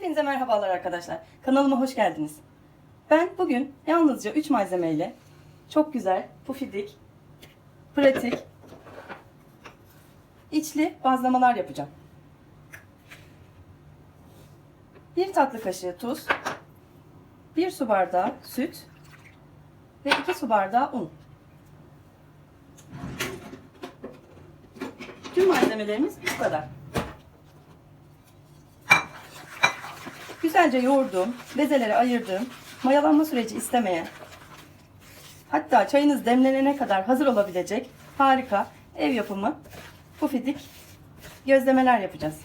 Hepinize merhabalar arkadaşlar. Kanalıma hoş geldiniz. Ben bugün yalnızca 3 malzemeyle çok güzel, pufidik, pratik, içli bazlamalar yapacağım. 1 tatlı kaşığı tuz, 1 su bardağı süt ve 2 su bardağı un. Tüm malzemelerimiz bu kadar. Güzelce yoğurduğum, bezelere ayırdığım, mayalanma süreci istemeyen, hatta çayınız demlenene kadar hazır olabilecek harika ev yapımı pufidik gözlemeler yapacağız.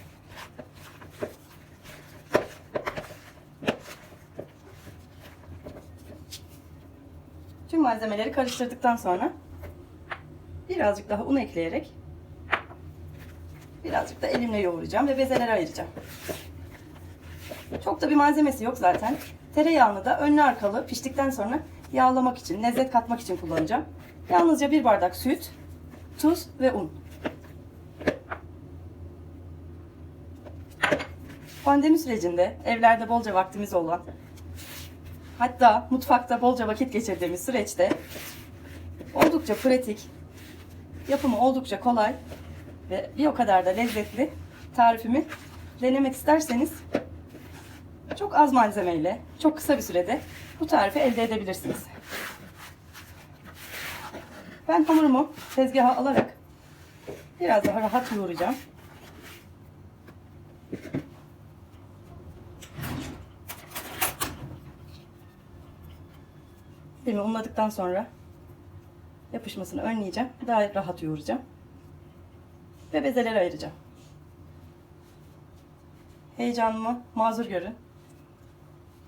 Tüm malzemeleri karıştırdıktan sonra birazcık daha un ekleyerek birazcık da elimle yoğuracağım ve bezelere ayıracağım. Çok da bir malzemesi yok zaten. Tereyağını da önlü arkalı piştikten sonra yağlamak için, lezzet katmak için kullanacağım. Yalnızca bir bardak süt, tuz ve un. Pandemi sürecinde evlerde bolca vaktimiz olan, hatta mutfakta bolca vakit geçirdiğimiz süreçte oldukça pratik, yapımı oldukça kolay ve bir o kadar da lezzetli tarifimi denemek isterseniz çok az malzemeyle, çok kısa bir sürede bu tarifi elde edebilirsiniz. Ben hamurumu tezgaha alarak biraz daha rahat yoğuracağım. Elimi unladıktan sonra yapışmasını önleyeceğim. Daha rahat yoğuracağım. Ve bezeleri ayıracağım. Heyecanımı mazur görün.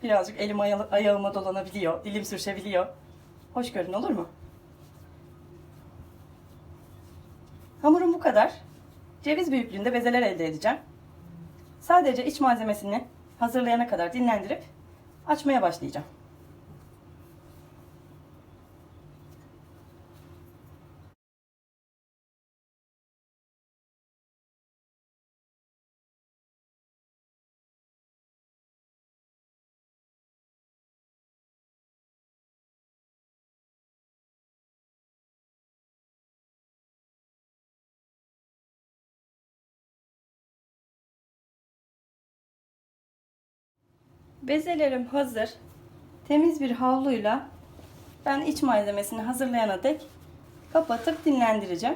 Birazcık elim aya- ayağıma dolanabiliyor, dilim sürüşebiliyor. Hoş görün olur mu? Hamurum bu kadar. Ceviz büyüklüğünde bezeler elde edeceğim. Sadece iç malzemesini hazırlayana kadar dinlendirip açmaya başlayacağım. Bezelerim hazır. Temiz bir havluyla ben iç malzemesini hazırlayana dek kapatıp dinlendireceğim.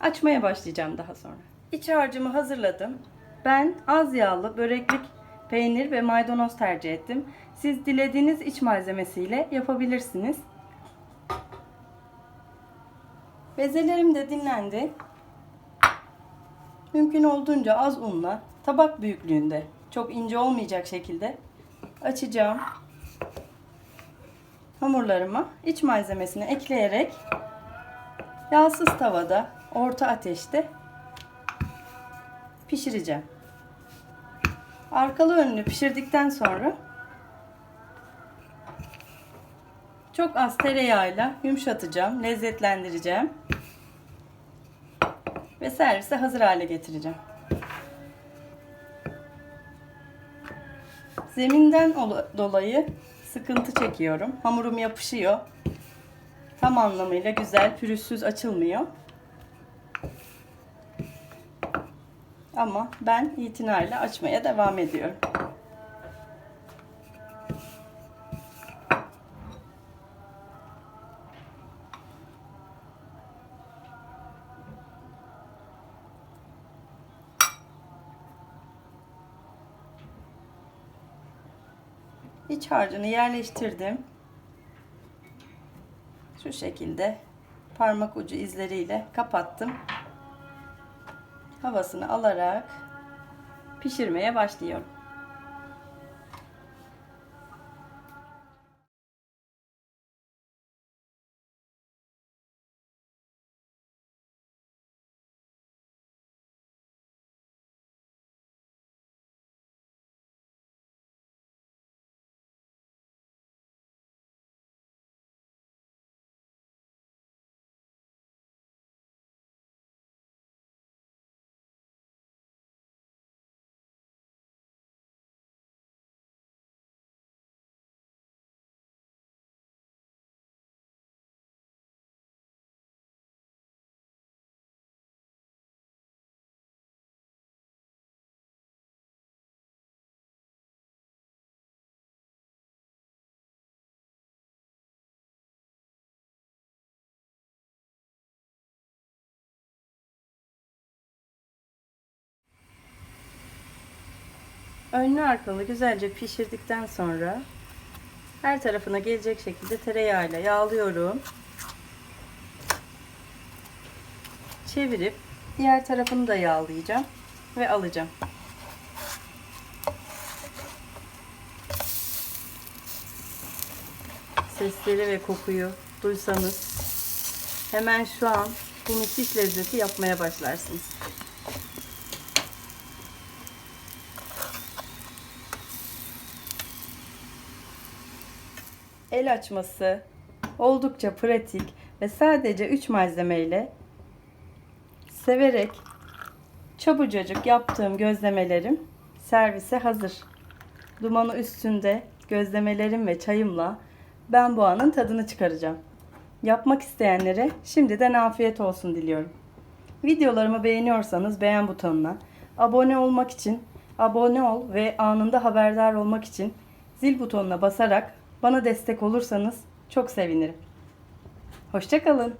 Açmaya başlayacağım daha sonra. İç harcımı hazırladım. Ben az yağlı böreklik peynir ve maydanoz tercih ettim. Siz dilediğiniz iç malzemesiyle yapabilirsiniz. Bezelerim de dinlendi. Mümkün olduğunca az unla tabak büyüklüğünde çok ince olmayacak şekilde açacağım. Hamurlarımı iç malzemesini ekleyerek yağsız tavada orta ateşte pişireceğim. Arkalı önlü pişirdikten sonra çok az tereyağıyla yumuşatacağım, lezzetlendireceğim ve servise hazır hale getireceğim. Zeminden dolayı sıkıntı çekiyorum. Hamurum yapışıyor. Tam anlamıyla güzel, pürüzsüz açılmıyor. Ama ben itinayla açmaya devam ediyorum. İç harcını yerleştirdim. Şu şekilde parmak ucu izleriyle kapattım. Havasını alarak pişirmeye başlıyorum. Önlü arkalı güzelce pişirdikten sonra her tarafına gelecek şekilde tereyağıyla yağlıyorum. Çevirip diğer tarafını da yağlayacağım ve alacağım. Sesleri ve kokuyu duysanız hemen şu an bu müthiş lezzeti yapmaya başlarsınız. El açması oldukça pratik ve sadece 3 malzemeyle severek çabucacık yaptığım gözlemelerim servise hazır. Dumanı üstünde gözlemelerim ve çayımla ben bu anın tadını çıkaracağım. Yapmak isteyenlere şimdiden afiyet olsun diliyorum. Videolarımı beğeniyorsanız beğen butonuna, abone olmak için abone ol ve anında haberdar olmak için zil butonuna basarak bana destek olursanız çok sevinirim. Hoşçakalın.